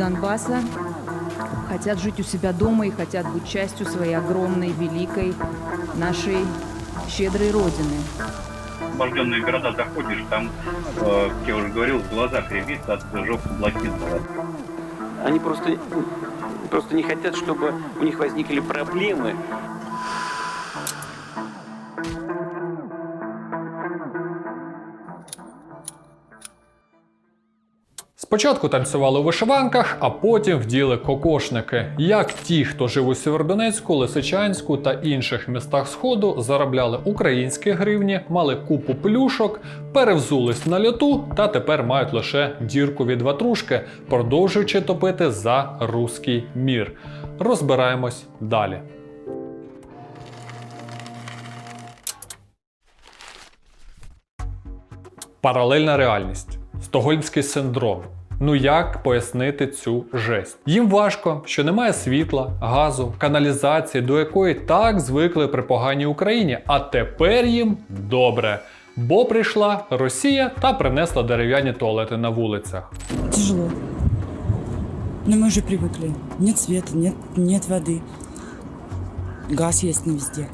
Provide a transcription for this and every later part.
Донбасса хотят жить у себя дома и хотят быть частью своей огромной, великой, нашей щедрой Родины. освобожденные города заходишь, там, э, как я уже говорил, в глазах рябит от жопы блокитного. Они просто, просто не хотят, чтобы у них возникли проблемы. Спочатку танцювали у вишиванках, а потім вділи кокошники. Як ті, хто жив у Сєвєродонецьку, Лисичанську та інших містах Сходу, заробляли українські гривні, мали купу плюшок, перевзулись на льоту та тепер мають лише дірку від ватрушки, продовжуючи топити за руський мір. Розбираємось далі. Паралельна реальність. Стокгольмський синдром. Ну як пояснити цю жесть? Їм важко, що немає світла, газу, каналізації, до якої так звикли при поганій Україні. А тепер їм добре. Бо прийшла Росія та принесла дерев'яні туалети на вулицях. Тяжело. Но мы уже привыкли. Нет света, нет, нет воды. Газ есть не везде.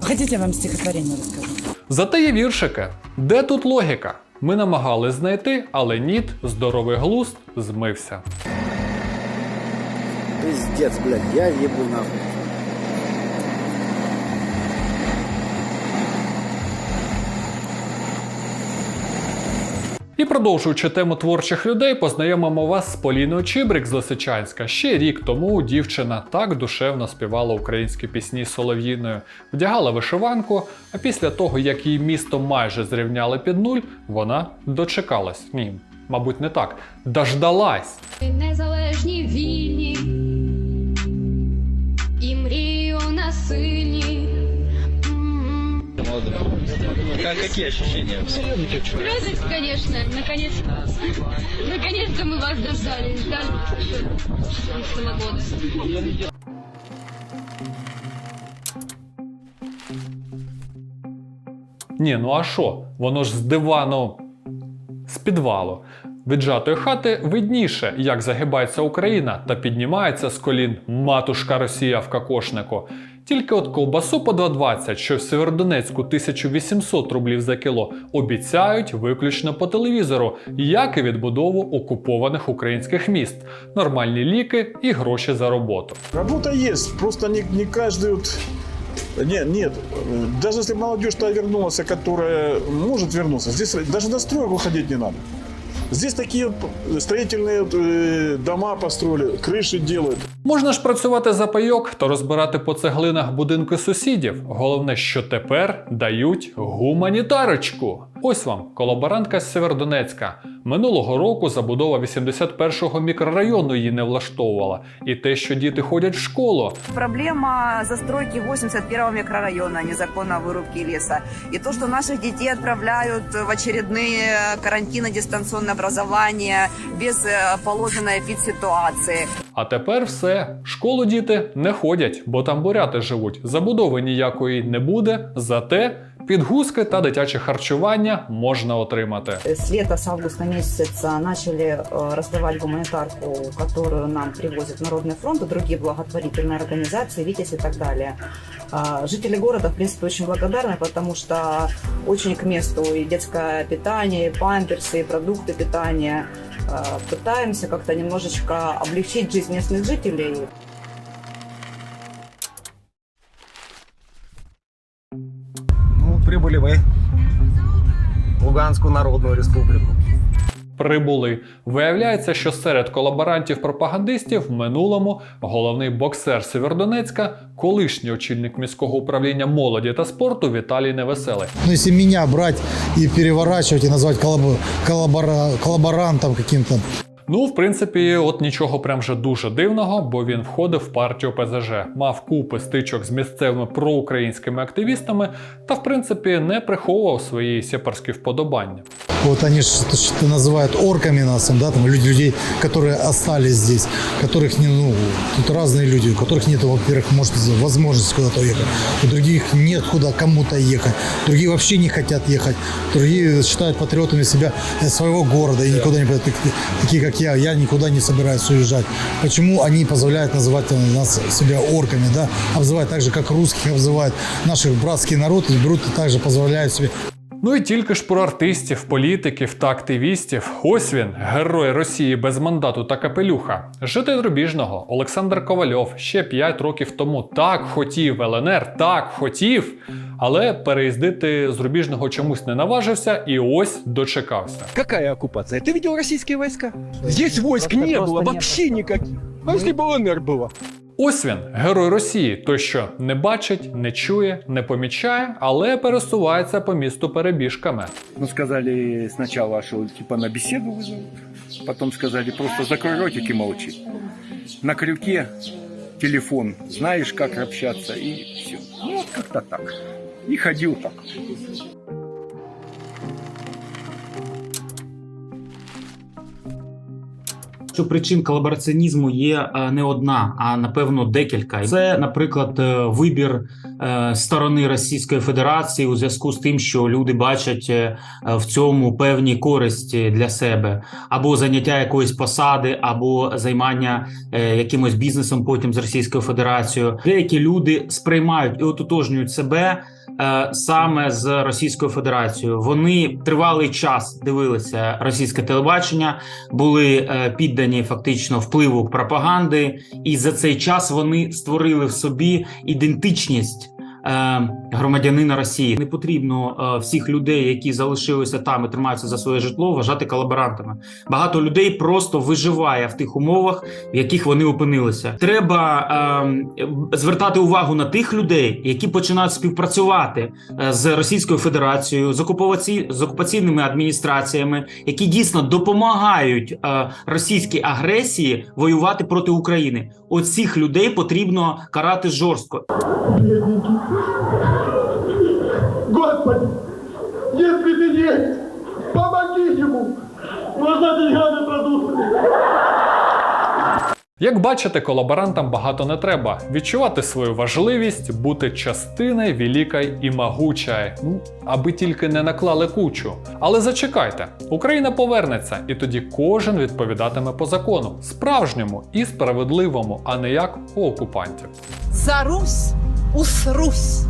Хотите, я вам стихотворение расскажу? Зате є віршики. Де тут логіка? Ми намагались знайти, але ніт, здоровий глузд змився. Пиздец, блядь, я їбу нахуй. І продовжуючи тему творчих людей, познайомимо вас з Поліною Чибрик з Лисичанська. Ще рік тому дівчина так душевно співала українські пісні солов'їною, вдягала вишиванку, а після того, як її місто майже зрівняли під нуль, вона дочекалась. Ні, мабуть, не так. Дождалась. Незалежні вільні і мрії у М. какие ощущения? Радость, конечно, наконец-то. Наконец-то мы вас дождались. Ждали. Ні, ну а що? Воно ж з дивану з підвалу. Віджатої хати видніше, як загибається Україна та піднімається з колін матушка Росія в кокошнику. Тільки от ковбасу по 2,20, що в Северодонецьку 1800 рублів за кіло, обіцяють виключно по телевізору, як і відбудову окупованих українських міст, нормальні ліки і гроші за роботу. Работа есть, просто не, не каждый вот... Нет, даже если молодежь то вернулась, которая может вернуться, здесь даже на стройку ходить не надо. Здесь такие вот строительные э, дома построили, крыши делают. Можна ж працювати за пайок та розбирати по цеглинах будинки сусідів. Головне, що тепер дають гуманітарочку. Ось вам колаборантка з Северодонецька. Минулого року забудова 81-го мікрорайону її не влаштовувала. І те, що діти ходять в школу. Проблема застройки 81-го микрорайона, незаконной вырубки леса. И то, что наших детей отправляют в очередные карантины, дистанционное образование без э, положенной ситуации. А тепер все. В школу діти не ходять, бо там буряти живуть. Забудови ніякої не буде, зате підгузки та дитяче харчування можна отримати. С лета, с августа месяца начали э, раздавать гуманитарку, которую нам привозит Народный фронт и другие благотворительные организации, ВИТИС и так далее. А, Жители города, в принципе, очень благодарны, потому что очень к месту и детское питание, и памперсы, и продукты питания. А, Пытаемся как-то немножечко облегчить жизнь местных жителей. Прибыли мы в Луганскую Народную Республику. Прибули. Виявляється, що серед колаборантів-пропагандистів в минулому головний боксер Севердонецька, колишній очільник міського управління молоді та спорту Віталій Невеселий. Ну, если меня брать и переворачивать и назвать коллабо- коллабора- коллаборантом каким-то, Ну, в принципі, от нічого прям вже дуже дивного, бо він входив в партію ПЗЖ, мав купи стичок з місцевими проукраїнськими активістами та, в принципі, не приховував свої сепарські вподобання. Вот они что- что называют орками нас, да, там люди, людей, которые остались здесь, которых не, ну, тут разные люди, у которых нет, во-первых, может, возможности куда-то уехать, у других нет куда кому-то ехать, другие вообще не хотят ехать, другие считают патриотами себя э, своего города и никуда не такие как я, я никуда не собираюсь уезжать. Почему они позволяют называть э, нас себя орками, да? Обзывать так же, как русских обзывают наших братский народ, и берут и также позволяют себе. Ну і тільки ж про артистів, політиків та активістів. Ось він, герой Росії без мандату та капелюха. Житель Рубіжного Олександр Ковальов ще 5 років тому так хотів ЛНР, так хотів, але переїздити з Рубіжного чомусь не наважився і ось дочекався. Какая оккупация? Ты видел российские войска? Здесь войск не было, вообще никаких. А если бы ЛНР было? Ось він, герой Росії, той, що не бачить, не чує, не помічає, але пересувається по місту перебіжками. Ну, сказали сначала, что типа на беседу вызовут. Потом сказали, просто закрой ротик и молчи. На крюке телефон, знаешь, как общаться, и все. Ну, вот как-то так. И ходил так. Що причин колабораціонізму є е, не одна, а напевно декілька. Це, наприклад, е, вибір е, сторони Російської Федерації у зв'язку з тим, що люди бачать в цьому певні користі для себе, або заняття якоїсь посади, або займання якимось бізнесом потім з Російською Федерацією. Деякі люди сприймають і ототожнюють себе. Е, Саме з Російською Федерацією вони тривалий час дивилися російське телебачення, були е, піддані фактично впливу пропаганди, і за цей час вони створили в собі ідентичність. Е, Громадянина Росії не потрібно е, всіх людей, які залишилися там і тримаються за своє житло, вважати колаборантами. Багато людей просто виживає в тих умовах, в яких вони опинилися. Треба е, звертати увагу на тих людей, які починають співпрацювати з Російською Федерацією, з окупацій з окупаційними адміністраціями, які дійсно допомагають російській агресії воювати проти України. Оцих людей потрібно карати жорстко. Господи, если ты есть, помоги ему! Можно деньгами продукты! Як бачите, колаборантам багато не треба відчувати свою важливість, бути частиною великої і могучої, ну аби тільки не наклали кучу. Але зачекайте, Україна повернеться, і тоді кожен відповідатиме по закону, справжньому і справедливому, а не як у окупантів. За Русь усрусь.